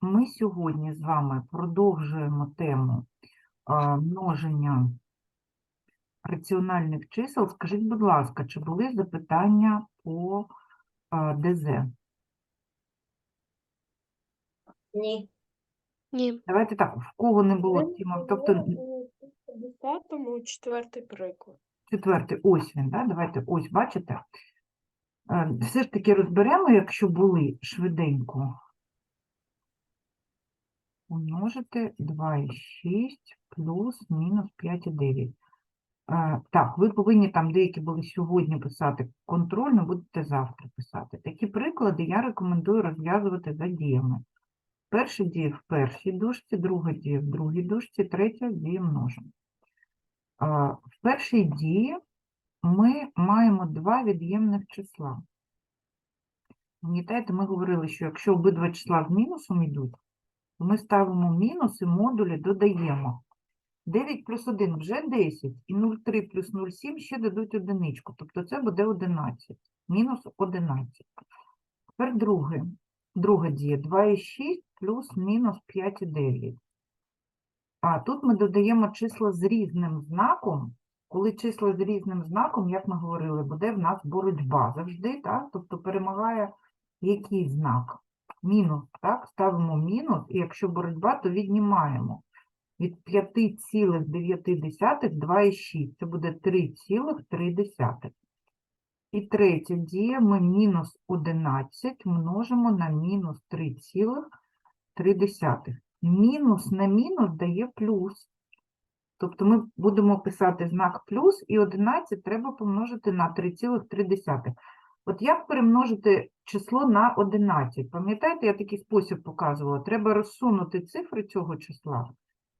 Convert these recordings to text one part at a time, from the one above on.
Ми сьогодні з вами продовжуємо тему множення раціональних чисел. Скажіть, будь ласка, чи були запитання по ДЗ? Ні. Ні. Давайте так, в кого не було Тіма, тобто Десятому четвертий приклад. четвертий, ось він, да? давайте, ось, бачите? Е, Все ж таки розберемо, якщо були швиденько. Умножити 2,6 плюс мінус 5,9. Е, Так, ви повинні там деякі були сьогодні писати контрольно, будете завтра писати. Такі приклади я рекомендую розв'язувати за діями. Перша дія в першій дужці, друга дія в другій дужці, третя дія множимо. В першій дії ми маємо два від'ємних числа. Пам'ятаєте, ми говорили, що якщо обидва числа з мінусом йдуть, ми ставимо мінус і модулі додаємо. 9 плюс 1 вже 10, і 0,3 плюс 0,7 ще дадуть одиничку, тобто це буде 11, мінус 11. Тепер друге, друга дія 2,6 плюс мінус 5,9. А тут ми додаємо числа з різним знаком. Коли числа з різним знаком, як ми говорили, буде в нас боротьба завжди, так? Тобто перемагає який знак? Мінус, так? Ставимо мінус, і якщо боротьба, то віднімаємо. Від 5,9 2,6. Це буде 3,3. І третя дія ми мінус 11 множимо на мінус 3,3. Мінус на мінус дає плюс. Тобто ми будемо писати знак плюс, і 11 треба помножити на 3,3. От як перемножити число на 11? Пам'ятаєте, я такий спосіб показувала? Треба розсунути цифри цього числа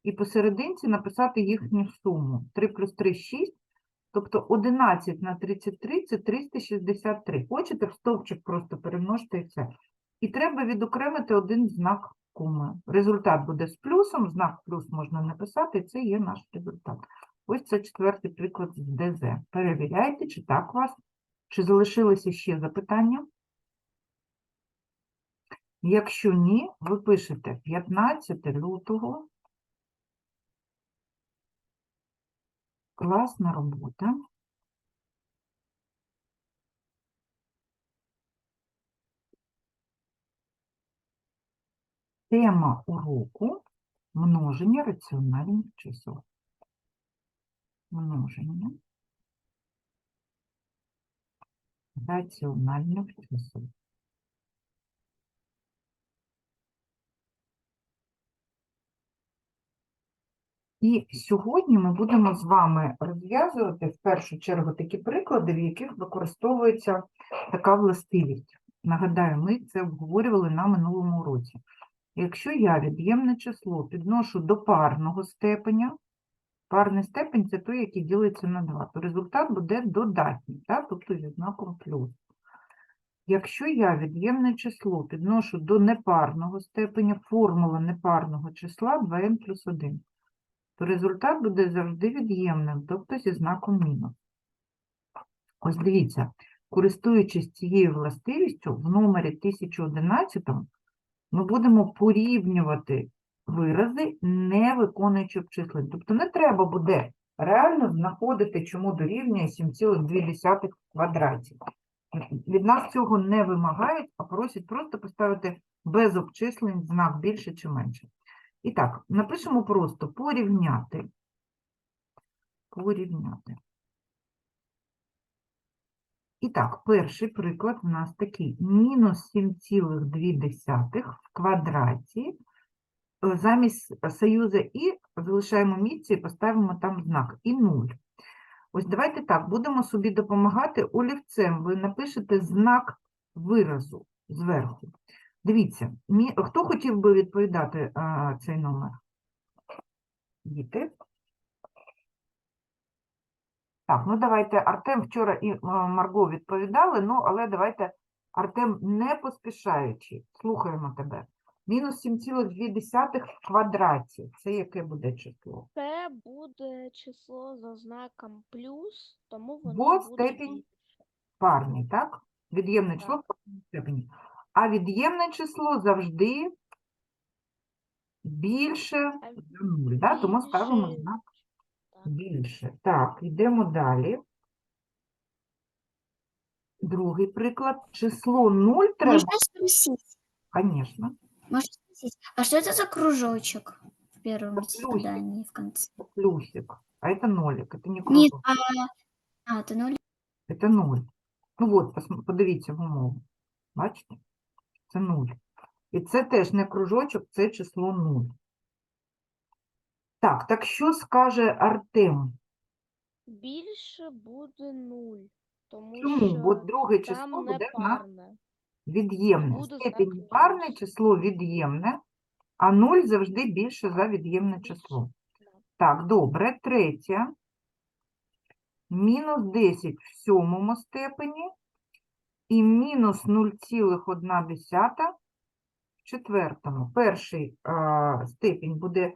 і посерединці написати їхню суму. 3 плюс 3 – 6, тобто 11 на 33 – це 363. Хочете в стовпчик просто перемножити і все. І треба відокремити один знак коми. Результат буде з плюсом, знак плюс можна написати, і це є наш результат. Ось це четвертий приклад з ДЗ. Перевіряйте, чи так вас, чи залишилися ще запитання. Якщо ні, ви пишете 15 лютого. Класна робота. Тема уроку множення раціональних чисел. Множення раціональних чисел. І сьогодні ми будемо з вами розв'язувати в першу чергу такі приклади, в яких використовується така властивість. Нагадаю, ми це обговорювали на минулому уроці. Якщо я від'ємне число підношу до парного степеня, парний степень це той, який ділиться на 2, то результат буде додатній, так? тобто зі знаком плюс. Якщо я від'ємне число підношу до непарного степеня, формула непарного числа 2n плюс 1, то результат буде завжди від'ємним, тобто зі знаком мінус. Ось дивіться, користуючись цією властивістю, в номері 1011 ми будемо порівнювати вирази, не виконуючи обчислень. Тобто не треба буде реально знаходити, чому дорівнює 7,2 в квадраті. Від нас цього не вимагають, а просять просто поставити без обчислень знак більше чи менше. І так, напишемо просто порівняти. Порівняти. І так, перший приклад у нас такий. Мінус 7,2 в квадраті. Замість союза і залишаємо місце і поставимо там знак. І 0. Ось давайте так, будемо собі допомагати олівцем. Ви напишете знак виразу зверху. Дивіться, мі- хто хотів би відповідати а, цей номер? Діти. Так, ну давайте Артем вчора і Марго відповідали, ну але давайте Артем не поспішаючи. Слухаємо тебе. Мінус 7,2 в квадраті. Це яке буде число? Це буде число за знаком плюс, тому воно Бо буде степінь більше. Парний, так? Від'ємне число в парній степені. А від'ємне число завжди більше А за 0, да? тому ставимо знак Так. більше. Так, йдемо далі. Другий приклад. Число 0 треба, спросить? звісно. Можно спросить? А что это за кружочек в первом плюсик. задании в конце? плюсик, а это нолик, это не Нет, кружок, а, а это ноль. это 0. Ну от, пос- подивіться в умову. Бачите? Це 0. І це теж не кружочок, це число 0. Так, так що скаже Артем? Більше буде нуль, тому Чому? що Бо друге там число не буде в нас парне. від'ємне. знак парне, число від'ємне, а 0 завжди більше за від'ємне число. Так, добре. Третє. Мінус 10 в сьомому степені і мінус 0,1 в четвертому. Перший а, степінь буде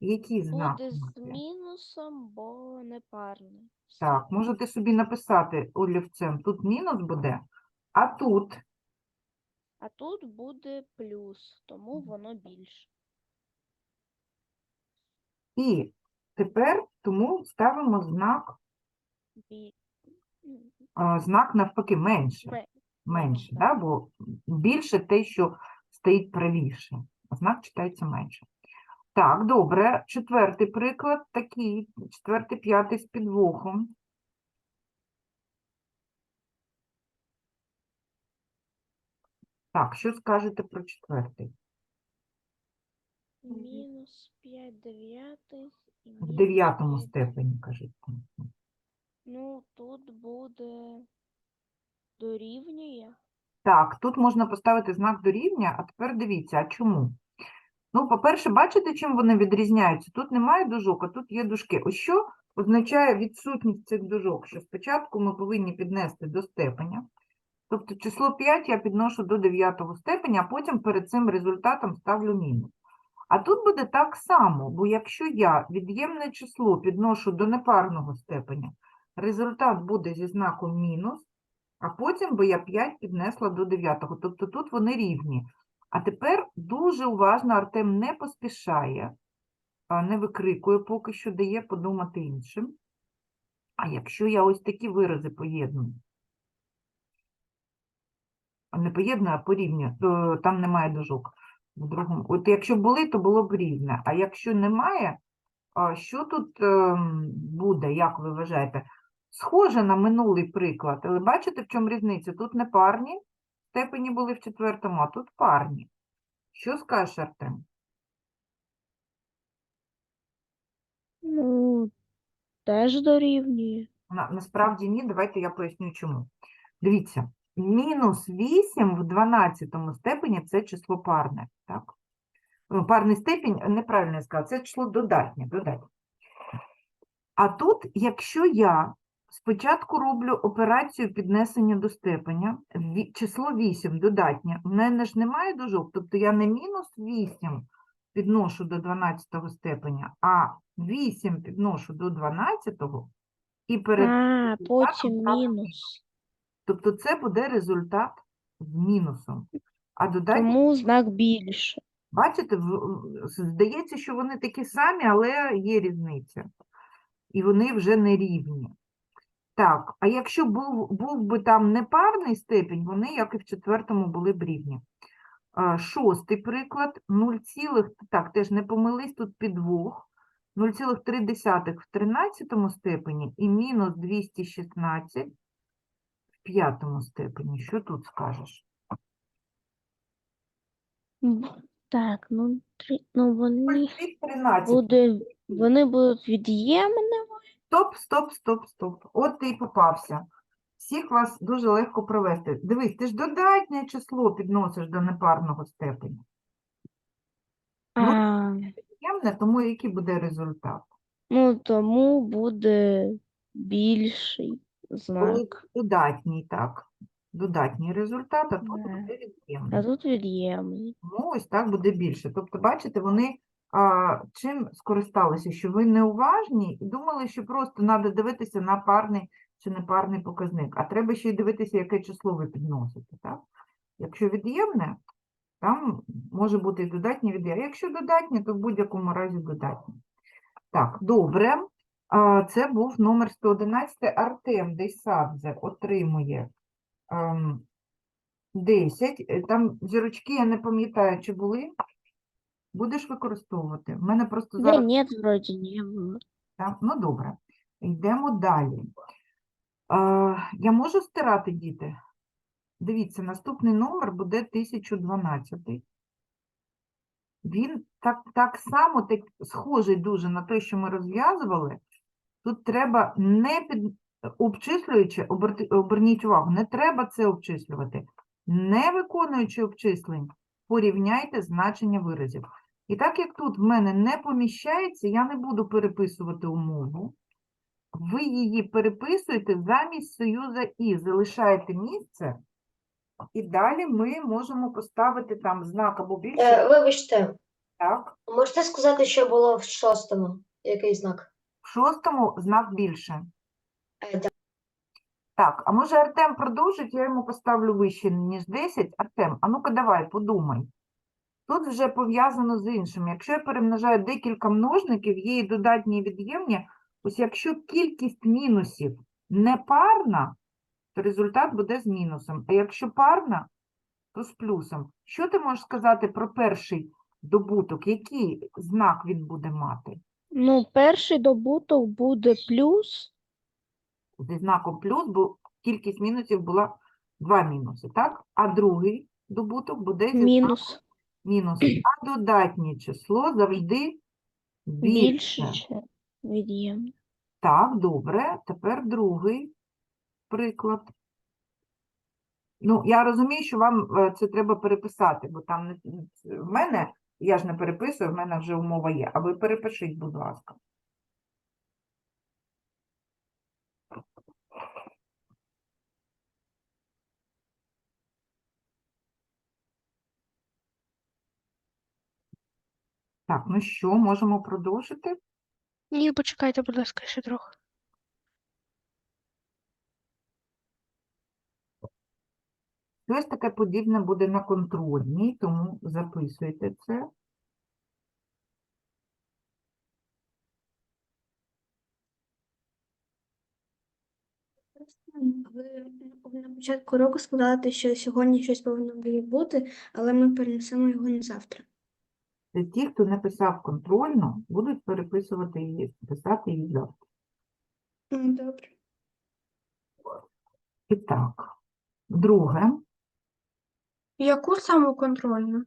який знак? Буде з мати? мінусом, бо не парне. Так, можете собі написати олівцем. Тут мінус буде, а тут А тут буде плюс, тому воно більше. і тепер тому ставимо знак, Бі... а, знак навпаки менше. ме- менше, да? бо більше те, що стоїть правіше, а знак читається менше. Так, добре. Четвертий приклад такий, четвертий, п'ятий з підвохом. Так, що скажете про четвертий? Мінус 5 дев'ятих В дев'ятому степені, кажіть. Ну, тут буде дорівнює. Так, тут можна поставити знак дорівнює, а тепер дивіться, а чому? Ну, по-перше, бачите, чим вони відрізняються? Тут немає дужок, а тут є дужки. Ось що означає відсутність цих дужок? Що спочатку ми повинні піднести до степеня, тобто число 5 я підношу до 9 степеня, а потім перед цим результатом ставлю мінус. А тут буде так само, бо якщо я від'ємне число підношу до непарного степеня, результат буде зі знаком мінус, а потім би я 5 піднесла до 9. Тобто тут вони рівні. А тепер дуже уважно Артем не поспішає, не викрикує поки що, дає подумати іншим. А якщо я ось такі вирази поєдную, не поєдную, а порівнюю, то там немає дужок. В другому. От якщо були, то було б рівне. А якщо немає, що тут ем, буде, як ви вважаєте? Схоже на минулий приклад, але бачите, в чому різниця? Тут не парні степені були в четвертому, а тут парні. Що скажеш, Артем? Ну, теж дорівнює. На, насправді ні, давайте я поясню чому. Дивіться, мінус 8 в 12 степені це число парне. Так? Ну, Парний степінь, е, неправильно я сказала, це число додатнє, додатнє. А тут, якщо я спочатку роблю операцію піднесення до степеня, число 8 додатнє, в мене ж немає дужок, тобто я не мінус 8 підношу до 12 степеня, а 8 підношу до 12 і перед А, потім мінус. Тобто це буде результат з мінусом. А додатні, Тому знак більше. бачите, в- здається, що вони такі самі, але є різниця. І вони вже не рівні. Так, а якщо був, був би там непарний степінь, вони, як і в четвертому, були б рівні. А, Шостий приклад. 0, цілих- так, теж не помились, тут підвох. 0,3 в 13 степені і мінус 216 в п'ятому степені. Що тут скажеш? Так, ну, три, ну вони 13. буде, вони будуть від'ємними. Стоп, стоп, стоп, стоп. От ти і попався. Всіх вас дуже легко провести. Дивись, ти ж додатнє число підносиш до непарного степеня. Ну, А, Ємне, тому який буде результат? ну, тому буде більший знак. додатній, так. Додатній результат, а тут Да. буде А тут від'ємний. Тому ось так буде більше. Тобто, бачите, вони а, чим скористалися, що ви неуважні і думали, що просто треба дивитися на парний чи непарний показник, а треба ще й дивитися, яке число ви підносите. Так? Якщо від'ємне, там може бути і додатнє і від'ємне. Якщо додатнє, то в будь-якому разі додатнє. Так, добре. Це був номер 111. Артем Дейсадзе отримує ем, 10. Е, Там зірочки, я не пам'ятаю, чи були. Будеш використовувати? У мене просто Да зараз. нет, вроде не было. Так, ну добре. Йдемо далі. Я можу стирати, діти? Дивіться, наступний номер буде 1012. Він так, так само так, схожий дуже на той, що ми розв'язували. Тут треба не під обчислюючи, оберти- оберніть увагу, не треба це обчислювати. Не виконуючи обчислень, порівняйте значення виразів. І так як тут в мене не поміщається, я не буду переписувати умову. Ви її переписуєте замість союза і залишаєте місце. І далі ми можемо поставити там знак або більше. Е, вибачте, Так. можете сказати, що було в шостому? Який знак? В шостому знак більше. Е. Так, а може Артем продовжить, я йому поставлю вище, ніж 10. Артем, а ну-ка давай, подумай. Тут вже пов'язано з іншим. Якщо я перемножаю декілька множників, є і додатні і від'ємні, ось якщо кількість мінусів не парна, то результат буде з мінусом. А якщо парна, то з плюсом. Що ти можеш сказати про перший добуток? Який знак він буде мати? Ну, перший добуток буде плюс. зі знаком плюс, бо кількість мінусів була два мінуси, так? А другий добуток буде зі знаком Мінус. мінус. А додатнє число завжди більше. Більше, чи від'ємне. Так, добре. Тепер другий приклад. Ну, я розумію, що вам е, це треба переписати, бо там не- в мене, я ж не переписую, в мене вже умова є. А ви перепишіть, будь ласка. Так, ну що, можемо продовжити? Ні, почекайте, будь ласка, ще трохи. Щось таке подібне буде на контрольній, тому записуйте це. Ви на початку року сказали, що сьогодні щось повинно було бути, але ми перенесемо його на завтра. Це ті, хто не писав контрольну, будуть переписувати її, писати її завтра. Добре. І так, друге. Яку саму контрольну?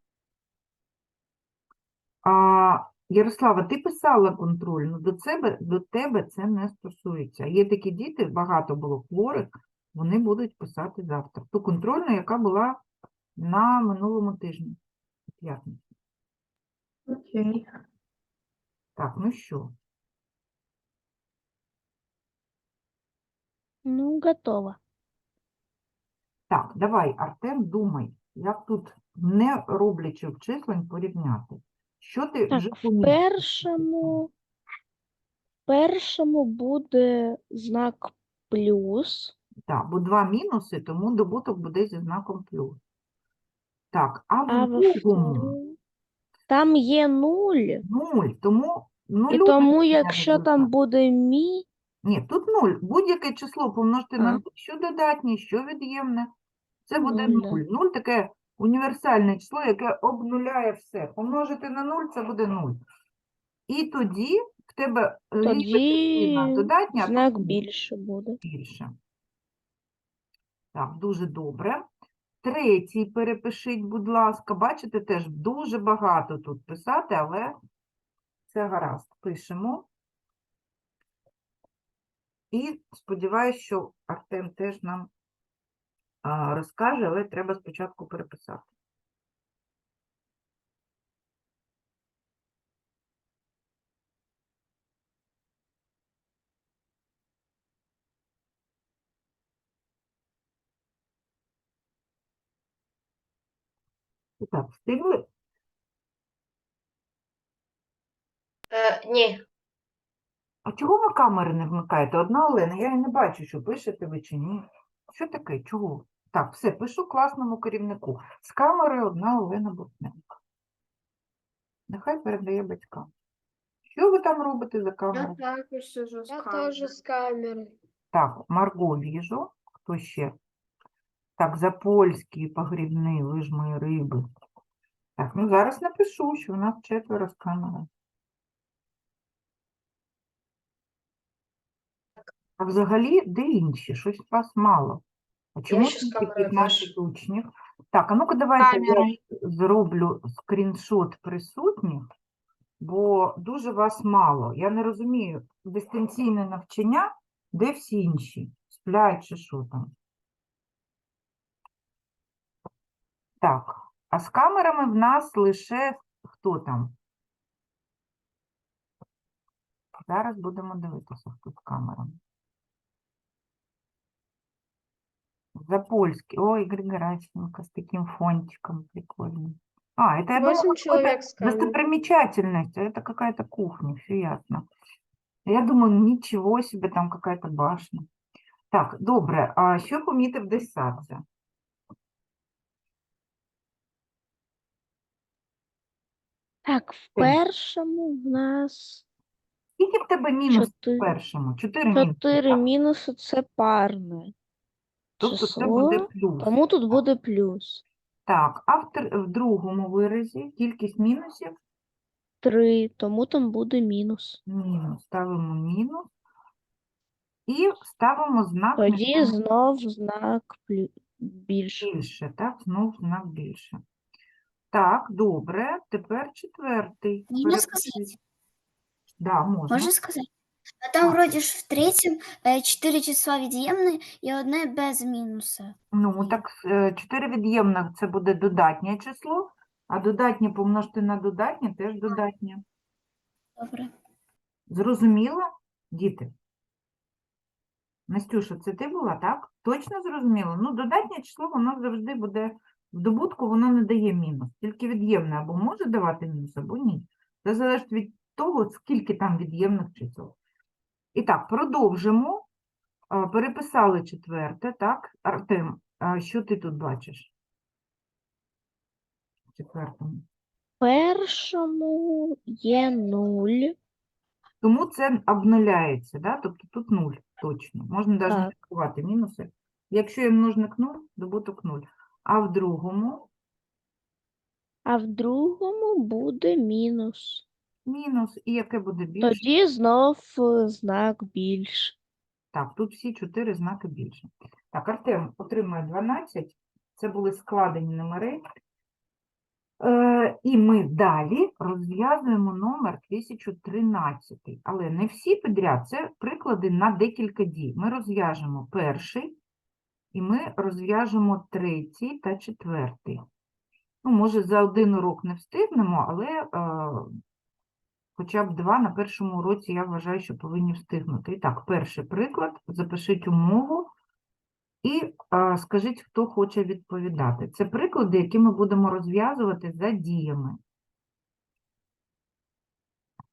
А, Ярослава, ти писала контрольну, до тебе, до тебе це не стосується. Є такі діти, багато було хворих, вони будуть писати завтра. Ту контрольну, яка була на минулому тижні, у п'ятницю. Окей. Так, ну що, Ну, готово. Так, давай, Артем, думай, як тут, не роблячи обчислень, порівняти. Що ти Так, вже в помітив? першому, в першому буде знак плюс, Так, бо два мінуси, тому добуток буде зі знаком плюс. Так, а а в во другому там є нуль, нуль, тому і тому, якщо там буде мі, Ні, тут нуль. Будь-яке число помножити на А. нуль, що додатнє, що від'ємне, це буде Нуль, да. нуль. Нуль таке універсальне число, яке обнуляє все. Помножити на нуль, це буде нуль. І тоді в тебе тоді додатня, знак більше буде. більше. Так, дуже добре. Третій перепишіть, будь ласка. Бачите, теж дуже багато тут писати, але це гаразд. Пишемо. І сподіваюся, що Артем теж нам розкаже, але треба спочатку переписати. І Так, встигли? Е, ні. А чого ви камери не вмикаєте? Одна Олена, я і не бачу, що пишете ви чи ні. Що таке? Чого? Так, все, пишу класному керівнику. З камери одна Олена Бутненко. Нехай передає батькам. Що ви там робите за камерою? також сижу Я теж з камери. Так, Марго віжу. Хто ще? Так, Запольський, погрібний, ви ж мої риби. Так, ну зараз напишу, що у нас четверо з камери. А взагалі, де інші? Щось вас мало. А чому ще з камерою 15 учнів? Так, а ну-ка давайте я зроблю скріншот присутніх, бо дуже вас мало. Я не розумію, дистанційне навчання, де всі інші? Сплять чи що там? Так, а з камерами в нас лише хто там? Зараз будемо дивитися, хто з камерами. Запольський. Ой, Григораченко з таким фонтиком прикольным. А, это я думала, Восемь какой-то человек с камерой. достопримечательность, а это какая-то кухня, все ясно. Я думаю, ничего себе, там какая-то башня. Так, добре, а що помітив Десадзе? Так, в першому в нас Скільки в тебе мінус в чотири, першому? Чотири мінуси, чотири так? мінуси це парне Тобто це буде плюс. тому тут буде плюс. Так, а в, тр- в другому виразі кількість мінусів 3, тому там буде мінус. мінус. Ставимо мінус і ставимо знак Тоді нехай знов знак плю- більше. більше, так, знов знак більше. Так, добре, тепер четвертий. Можна Перепишіть. сказати? Да, можна. Можно сказать? А там вроде ж в третьем э, четыре числа від'ємні і одне без мінуса. Ну, так, 4 від'ємних це буде додатнє число, а додатнє помножити на додатнє теж додатнє. Добре. Зрозуміло, діти? Настюша, це ти була, так? Точно зрозуміло? Ну, додатнє число, воно завжди буде в добутку, воно не дає мінус. Тільки від'ємне або може давати мінус, або ні. Це залежить від того, скільки там від'ємних чисел. І так, продовжимо. Переписали четверте, так? Артем, що ти тут бачиш? В Четвертому. Першому є 0. Тому це обнуляється, да? тобто тут 0 точно. Можна навіть не рахувати мінуси. Якщо є множник 0, добуток 0. А в другому А в другому буде мінус. Мінус. І яке буде більше? Тоді знов е, знак більше. Так, тут всі чотири знаки більше. Так, Артем отримує 12. Це були складені номери. Е, і ми далі розв'язуємо номер 1013. Але не всі підряд, це приклади на декілька дій. Ми розв'яжемо перший, і ми розв'яжемо третій та четвертий. Ну, може, за один урок не встигнемо, але е, хоча б два на першому уроці я вважаю, що повинні встигнути. І так, перший приклад, запишіть умову і е, скажіть, хто хоче відповідати. Це приклади, які ми будемо розв'язувати за діями.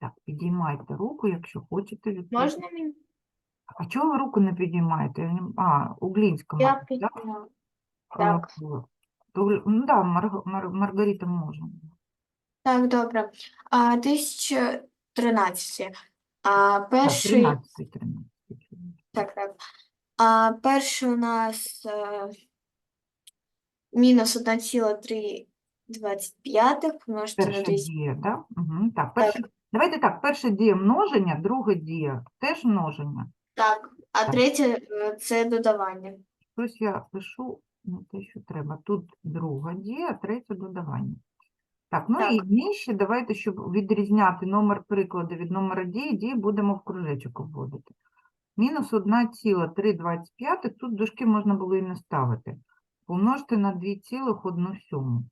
Так, підіймайте руку, якщо хочете відповідати. Можна мені? А чого ви руку не підіймаєте? А, Углінська, Я так? підняла. Так. Ну, да, Марг- Мар- Маргарита може. Так, добре. А, 1013. А, перший, 13, 13. так, так. А, перший у нас е, мінус 1,325 помножити на Перша 200. дія, да? Угу. Так, перша, давайте так, перша дія множення, друга дія теж множення. Так, а третє е, це додавання. Щось я пишу не те, що треба. Тут друга дія, третя додавання. Так, ну і нижче давайте, щоб відрізняти номер прикладу від номера дії, дії будемо в кружечок обводити. Мінус 1,325, тут дужки можна було і не ставити. Помножити на 2,1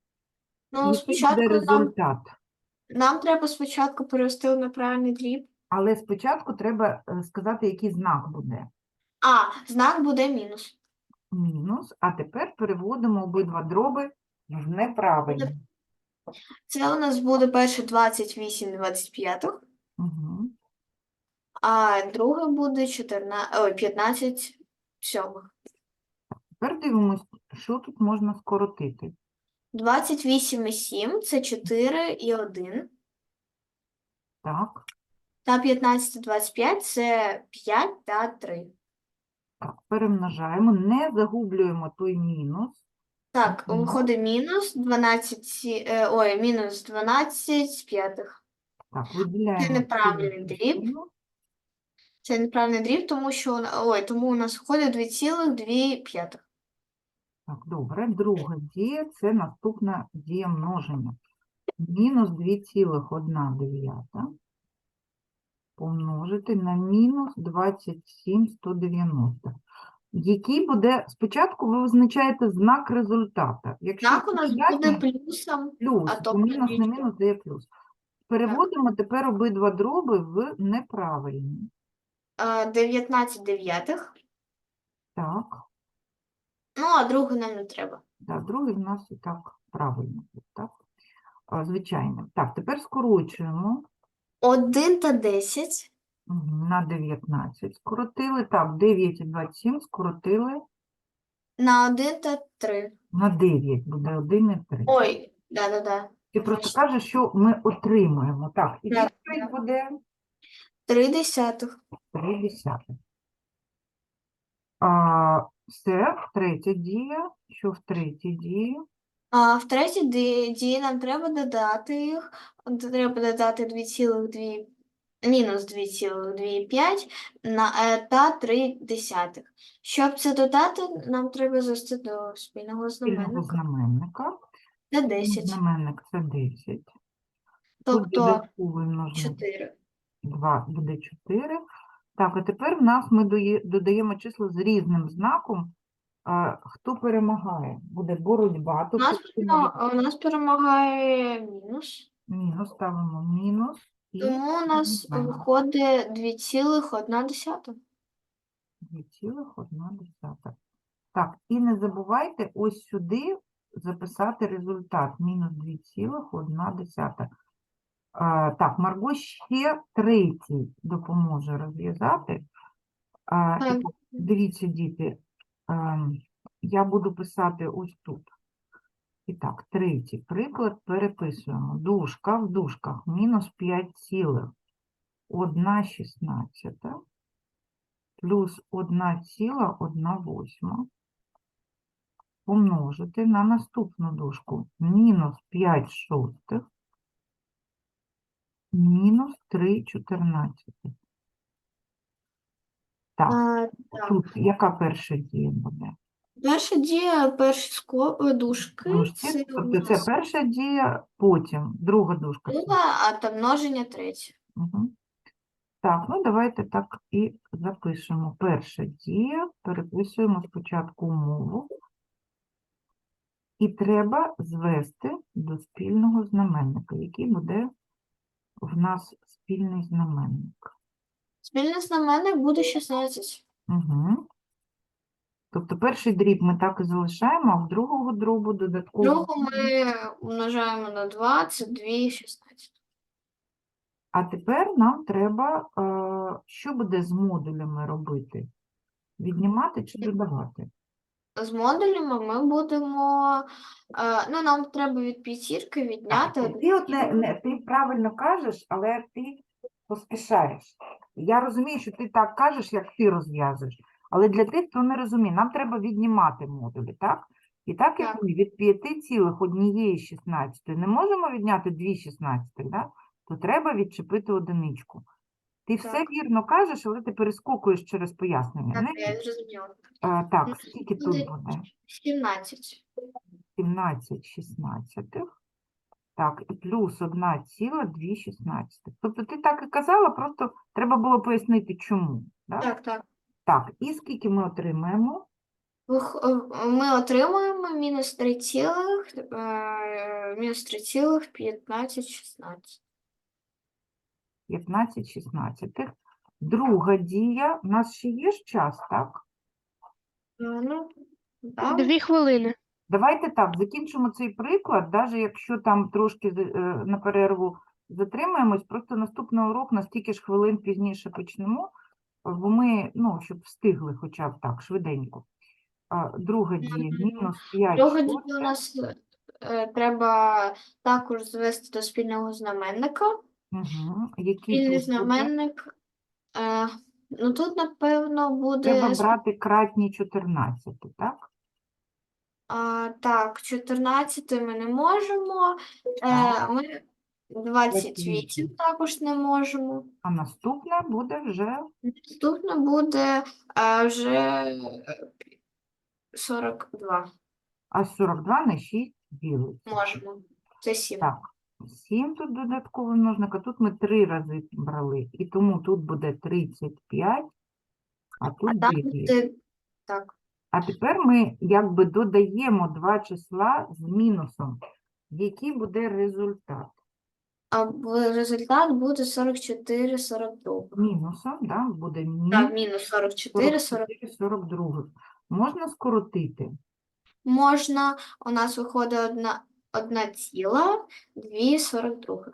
Ну, спочатку нам, результат? нам треба спочатку перевести на правильний дріб. Але спочатку треба е, сказати, який знак буде. А, знак буде мінус. Мінус, а тепер переводимо обидва дроби в неправильні. Це у нас буде перше 28 25, Угу. а друге буде 14, ой, 15 сьомих. Тепер дивимось, що тут можна скоротити? 28 і 7 це 4 і 1. Так, Та 15 і 25 це 5 та 3. так, перемножаємо, не загублюємо той мінус. Так, Мгм. виходить мінус 12, сі- е, ой, мінус 12 п'ятих. Так, виділяємо. цю неправильний дріб. Це неправильний дріб, тому що, у ой, тому у нас виходить 2,2 п'ятих. Так, добре. Друга дія – це наступна дія множення. Мінус 2,1 помножити на мінус 27 190. Який буде, спочатку ви визначаєте знак результата. Якщо Так, у нас буде плюсом. плюс, а то то мінус подвійка. мінус дає плюс. Переводимо тепер обидва дроби в неправильні. е, 19 дев'ятих. Так, Ну, а другу нам не треба. да, другий в нас і так правильно. Так? А, Звичайно. Так, тепер скорочуємо. 1 та 10. На 19 скоротили. Так, 9 і 27 скоротили На 1 та 3. на 9, буде 1 і 3. Ой, да-да-да. Ти просто кажеш, що ми отримуємо. Так, і Так, відповідь буде 3 десятих. 3 десятих. А, все, третя дія. Що в третій дії? А в третій ді- дії нам треба додати їх. Треба додати 2,2, мінус 2,25 на, е, та 3 десятих. Щоб це додати, нам треба звести до спільного Спільного знаменника. знаменника. Це 10. Знаменник це 10. Тут Тобто додатковий множник 4. 2 буде 4. Так, а тепер в нас ми дої- додаємо числа з різним знаком. А, хто перемагає? Буде боротьба. У нас, тобто у нас перемагає мінус. мінус ставимо мінус. Тому у нас виходить 2,1. 2,1. Так, і не забувайте ось сюди записати результат. Мінус 2,1. Так, Марго ще третій допоможе розв'язати. Дивіться, діти, ем, я буду писати ось тут. І так, третій приклад переписуємо. Дужка в дужках мінус 5 цілих 1 шістнадцята плюс 1 ціла 1 восьма помножити на наступну дужку мінус 5 шостих мінус 3 чотирнадцятих. Так, А, так. тут яка перша дія буде? Перша дія, перші скло, е, дужки, Дужки, це у тобто це нас перша дія, потім друга дужка. друга, а та множення третя. Угу. Так, ну давайте так і запишемо. Перша дія, переписуємо спочатку умову. І треба звести до спільного знаменника, який буде в нас спільний знаменник. Спільний знаменник буде 16. Угу. Тобто перший дріб ми так і залишаємо, а в другого дробу додатково. Другу ми умножаємо на 2, це 2, 16. А тепер нам треба, е, що буде з модулями робити? Віднімати чи додавати? З модулями ми будемо, е, ну, нам треба від п'ятірки відняти. Ти, от не, не, ти правильно кажеш, але ти поспішаєш. Я розумію, що ти так кажеш, як ти розв'язуєш. Але для тих, хто не розуміє, нам треба віднімати модулі, так? І так як Так. ми від 5,1 16 не можемо відняти 2 16, да? то треба відчепити одиничку. Ти все вірно кажеш, але ти перескокуєш через пояснення. Так, Не? я зрозуміла. Е, так, скільки тут буде буде? 17. 17 шістнадцятих. Так, і плюс 1 ціла 2 шістнадцятих. Тобто ти так і казала, просто треба було пояснити, чому. Да? Так, так. Так, і скільки ми отримаємо? Вих- Ми отримуємо мінус 3 цілих, е, мінус 3 цілих 15, 16. 15 шістнадцятих. Друга дія. У нас ще є ж час, так? Е, Ну, так. Дві хвилини. Давайте так, закінчимо цей приклад, навіть якщо там трошки е, на перерву затримаємось, просто наступний урок на стільки ж хвилин пізніше почнемо, бо ми, ну, щоб встигли хоча б так, швиденько. а, друга дія, мінус 5 Друга дія у нас е, треба також звести до спільного знаменника. Угу. Який Спільний тут буде? знаменник. Е, ну тут, напевно, буде. Треба сп- брати кратні 14, так? А, так, 14 ми не можемо. Е, Так. ми 28 28. також не можемо. А наступне буде вже Наступне буде е, вже е, 42. а 42 на 6 ділиться. Можемо. Це 7. Так, 7 тут додатковий множник, а тут ми 3 рази брали. І тому тут буде 35, а тут А там 9. буде так. А тепер ми якби додаємо два числа з мінусом. Який буде результат? А в- результат буде 44, 42. Мінусом, да? буде Так, мінус мінус 44, 40. 44, 42. Можна скоротити? Можна, у нас виходить одна, одна ціла, дві 42.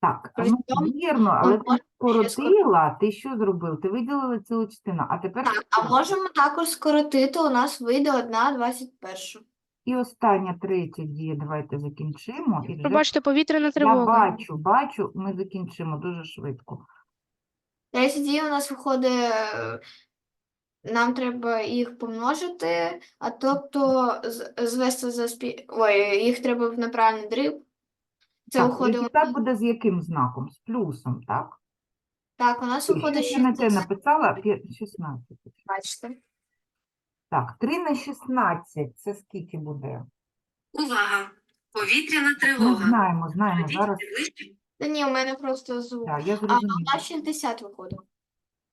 Так, При ну, цьому вірно, але ти можна ще скоротила, ти що зробив? Ти виділила цілу частину, а тепер Так, а можемо також скоротити, у нас вийде одна 21. І остання третя дія, давайте закінчимо. І вже Пробачте, повітряна я тривога. бачу, бачу, ми закінчимо дуже швидко. Третя дія у нас виходить, е, нам треба їх помножити, а тобто з- звести за спі... Ой, їх треба в неправильний дріб. Це Так, виходить, у результат буде з яким знаком? З плюсом, так? так, у нас Що виходить я на те 60, написала? П'я- 16. бачите. Так, 3 на 16, це скільки буде? Увага! Повітряна Ми тривога. знаємо, знаємо, Пройдіть зараз, Та ні, у мене просто звук. так, я А, зрозуміла. нас 60 виходить.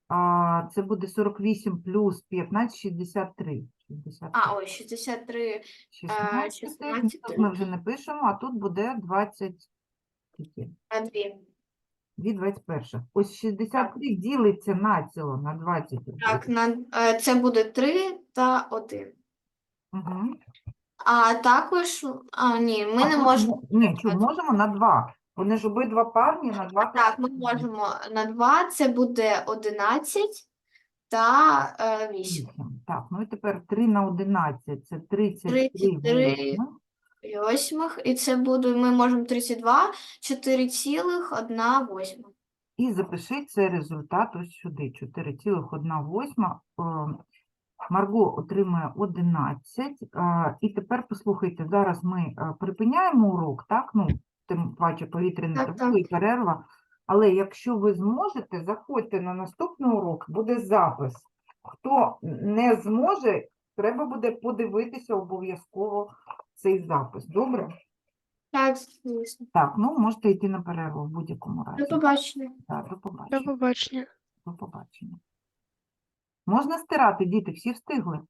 А, це буде 48 плюс 15, 63. 63. А, ой, 63. 16, 16. тут ми вже не пишемо, а тут буде 20, скільки? А дві. Дві 21. Ось 63 ділиться на ціло, на 20. Так, на, е, це буде 3 та 1. Угу. А також, а, ні, ми А не можемо. Ні, що, можемо на 2. Вони ж обидва парні на 2. Так, ми можемо на 2, це буде 11 та е, 8. Так, ну і тепер 3 на 11, це 33. 33. Восьмих, і це буде, ми можемо 32, 4,1. І запиши цей результат ось сюди. 4,1. Е, Марго отримує 11. Е, і тепер послухайте, зараз ми е, припиняємо урок, так? Ну, тим паче повітряна тривога і перерва. Але якщо ви зможете, заходьте на наступний урок, буде запис. Хто не зможе, треба буде подивитися обов'язково цей запис. Добре? Так, звісно. Так, ну можете йти на перерву в будь-якому разі. До побачення. Так, до До побачення. побачення. До побачення. Можна стирати, діти, всі встигли.